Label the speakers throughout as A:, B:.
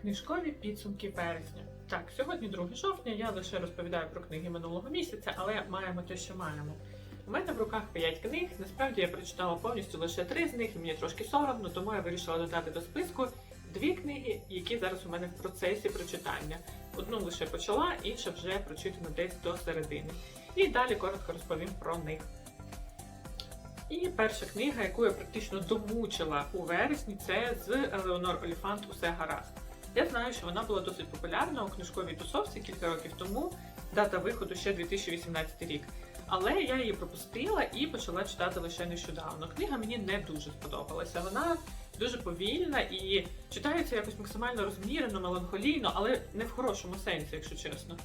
A: Книжкові підсумки вересня. Так, сьогодні 2 жовтня. Я лише розповідаю про книги минулого місяця, але маємо те, що маємо. У мене в руках 5 книг. Насправді я прочитала повністю лише 3 з них, і мені трошки соромно, тому я вирішила додати до списку дві книги, які зараз у мене в процесі прочитання. Одну лише почала, інша вже прочитана десь до середини. І далі коротко розповім про них. І перша книга, яку я практично домучила у вересні, це з Елеонор Оліфант Усе гаразд. Я знаю, що вона була досить популярна у книжковій тусовці кілька років тому. Дата виходу ще 2018 рік. Але я її пропустила і почала читати лише нещодавно. Книга мені не дуже сподобалася. Вона дуже повільна і читається якось максимально розмірено, меланхолійно, але не в хорошому сенсі, якщо чесно.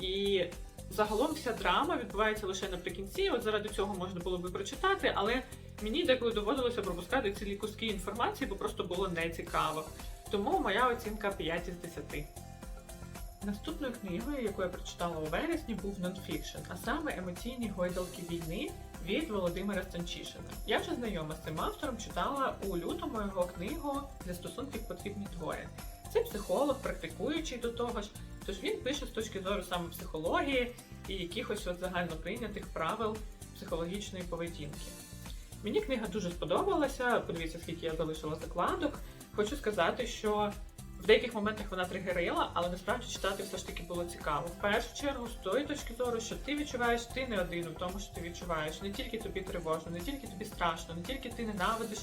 A: І загалом вся драма відбувається лише наприкінці. От заради цього можна було би прочитати, але мені деколи доводилося пропускати цілі куски інформації, бо просто було нецікаво. Тому моя оцінка 5 із 10. Наступною книгою, яку я прочитала у вересні, був нонфікшн, а саме емоційні гойдалки війни від Володимира Станчишина. Я вже знайома з цим автором, читала у лютому його книгу для стосунків потрібні двоє. Це психолог, практикуючий до того ж, тож він пише з точки зору саме психології і якихось от загально прийнятих правил психологічної поведінки. Мені книга дуже сподобалася. Подивіться, скільки я залишила закладок. Хочу сказати, що в деяких моментах вона тригерила, але насправді читати все ж таки було цікаво. В першу чергу, з тої точки зору, що ти відчуваєш, ти не один у тому, що ти відчуваєш. Не тільки тобі тривожно, не тільки тобі страшно, не тільки ти ненавидиш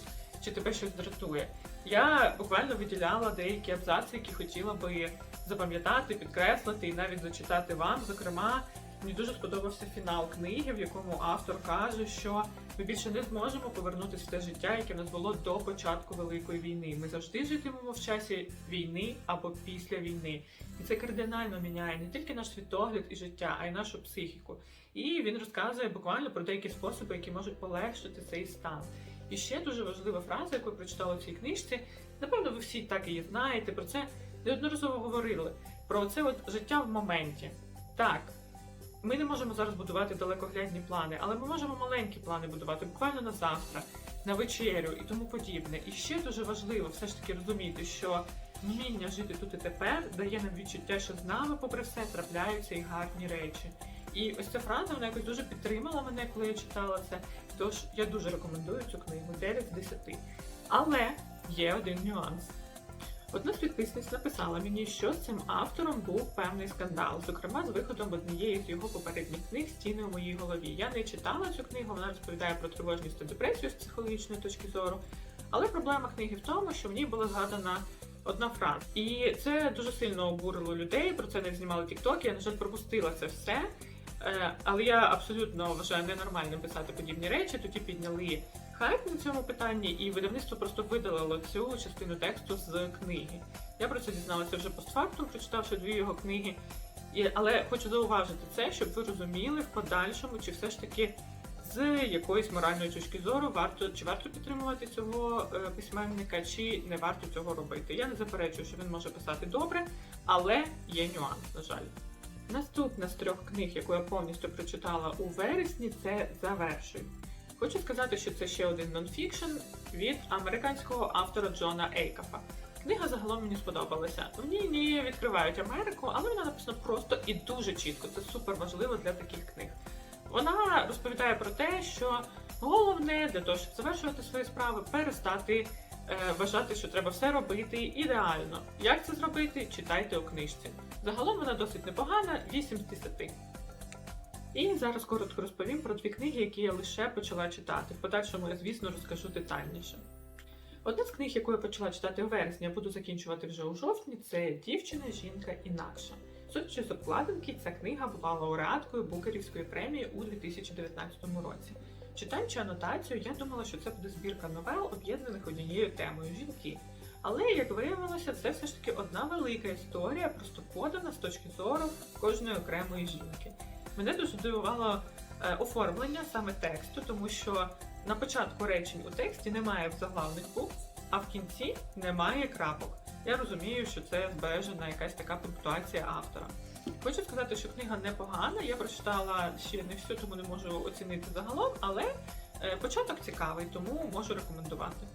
A: чи тебе щось дратує. Я буквально виділяла деякі абзаци, які хотіла би запам'ятати, підкреслити і навіть зачитати вам. Зокрема, мені дуже сподобався фінал книги, в якому автор каже, що ми більше не зможемо повернутися в те життя, яке в нас було до початку великої війни. Ми завжди житимемо в часі війни або після війни, і це кардинально міняє не тільки наш світогляд і життя, а й нашу психіку. І він розказує буквально про деякі способи, які можуть полегшити цей стан. І ще дуже важлива фраза, яку я прочитала в цій книжці. Напевно, ви всі так її знаєте. Про це неодноразово говорили. Про це от життя в моменті. Так, ми не можемо зараз будувати далекоглядні плани, але ми можемо маленькі плани будувати буквально на завтра, на вечерю і тому подібне. І ще дуже важливо все ж таки розуміти, що вміння жити тут і тепер дає нам відчуття, що з нами, попри все, трапляються і гарні речі. І ось ця фраза вона якось дуже підтримала мене, коли я читала це. Тож я дуже рекомендую цю книгу 9 з 10. Але є один нюанс. Одна з підписниць написала мені, що з цим автором був певний скандал, зокрема з виходом однієї з його попередніх книг Стіни у моїй голові. Я не читала цю книгу, вона розповідає про тривожність та депресію з психологічної точки зору. Але проблема книги в тому, що в ній була згадана одна фраза. І це дуже сильно обурило людей. Про це не знімали тіктоки. Я на жаль пропустила це все. Е, Але я абсолютно вважаю ненормальним писати подібні речі. Тоді підняли хайп на цьому питанні, і видавництво просто видалило цю частину тексту з книги. Я про це дізналася вже постфактум, прочитавши дві його книги. І, але хочу зауважити це, щоб ви розуміли в подальшому, чи все ж таки з якоїсь моральної точки зору варто чи варто підтримувати цього е, письменника, чи не варто цього робити. Я не заперечую, що він може писати добре, але є нюанс, на жаль. Наступна з трьох книг, яку я повністю прочитала у вересні, це Завершуй. Хочу сказати, що це ще один нонфікшн від американського автора Джона Ейкафа. Книга загалом мені сподобалася. В ній не відкривають Америку, але вона написана просто і дуже чітко. Це супер важливо для таких книг. Вона розповідає про те, що головне для того, щоб завершувати свої справи, перестати е, вважати, що треба все робити ідеально. Як це зробити? Читайте у книжці. Загалом вона досить непогана, 8 з 10. І зараз коротко розповім про дві книги, які я лише почала читати. В подальшому я, звісно, розкажу детальніше. Одна з книг, яку я почала читати у вересні, а буду закінчувати вже у жовтні, це Дівчина, жінка інакша. Судячи з обкладинки, ця книга була лауреаткою Букерівської премії у 2019 році. Читаючи анотацію, я думала, що це буде збірка новел, об'єднаних однією темою жінки. Але, як виявилося, це все ж таки одна велика історія, просто подана з точки зору кожної окремої жінки. Мене дуже здивувало е, оформлення саме тексту, тому що на початку речень у тексті немає заглавних букв, а в кінці немає крапок. Я розумію, що це збережена якась така пунктуація автора. Хочу сказати, що книга непогана. Я прочитала ще не всю, тому не можу оцінити загалом, але е, початок цікавий, тому можу рекомендувати.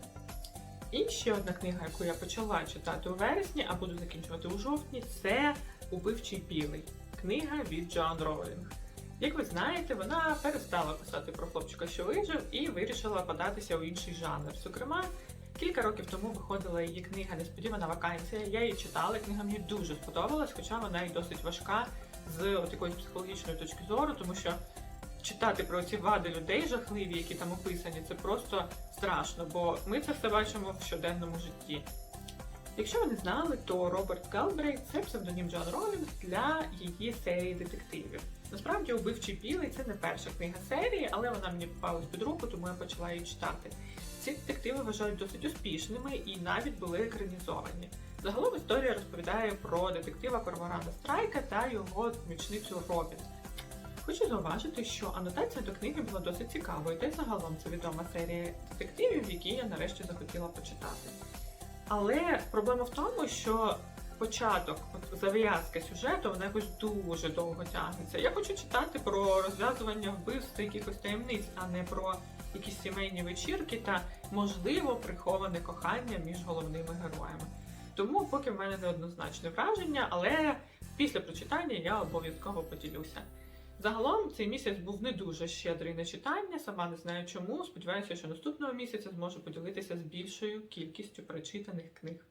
A: І ще одна книга, яку я почала читати у вересні, а буду закінчувати у жовтні, це Убивчий білий. Книга від Джоан Роулінг. Як ви знаєте, вона перестала писати про хлопчика, що вижив, і вирішила податися у інший жанр. Зокрема, кілька років тому виходила її книга Несподівана вакансія. Я її читала, книга мені дуже сподобалась, хоча вона і досить важка з якоїсь психологічної точки зору, тому що читати про ці вади людей жахливі, які там описані, це просто страшно, бо ми це все бачимо в щоденному житті. Якщо ви не знали, то Роберт Галбрейт це псевдонім Джон Ролінг для її серії детективів. Насправді, убивчий білий це не перша книга серії, але вона мені попалась під руку, тому я почала її читати. Ці детективи вважають досить успішними і навіть були екранізовані. Загалом історія розповідає про детектива Корморана Страйка та його помічницю Робін. Хочу зауважити, що анотація до книги була досить цікавою, та й загалом це відома серія детективів, які я нарешті захотіла почитати. Але проблема в тому, що початок, от зав'язка сюжету, вона якось дуже довго тягнеться. Я хочу читати про розв'язування вбивств якихось таємниць, а не про якісь сімейні вечірки та, можливо, приховане кохання між головними героями. Тому поки в мене неоднозначне враження, але після прочитання я обов'язково поділюся. Загалом цей місяць був не дуже щедрий на читання, сама не знаю чому. Сподіваюся, що наступного місяця зможу поділитися з більшою кількістю прочитаних книг.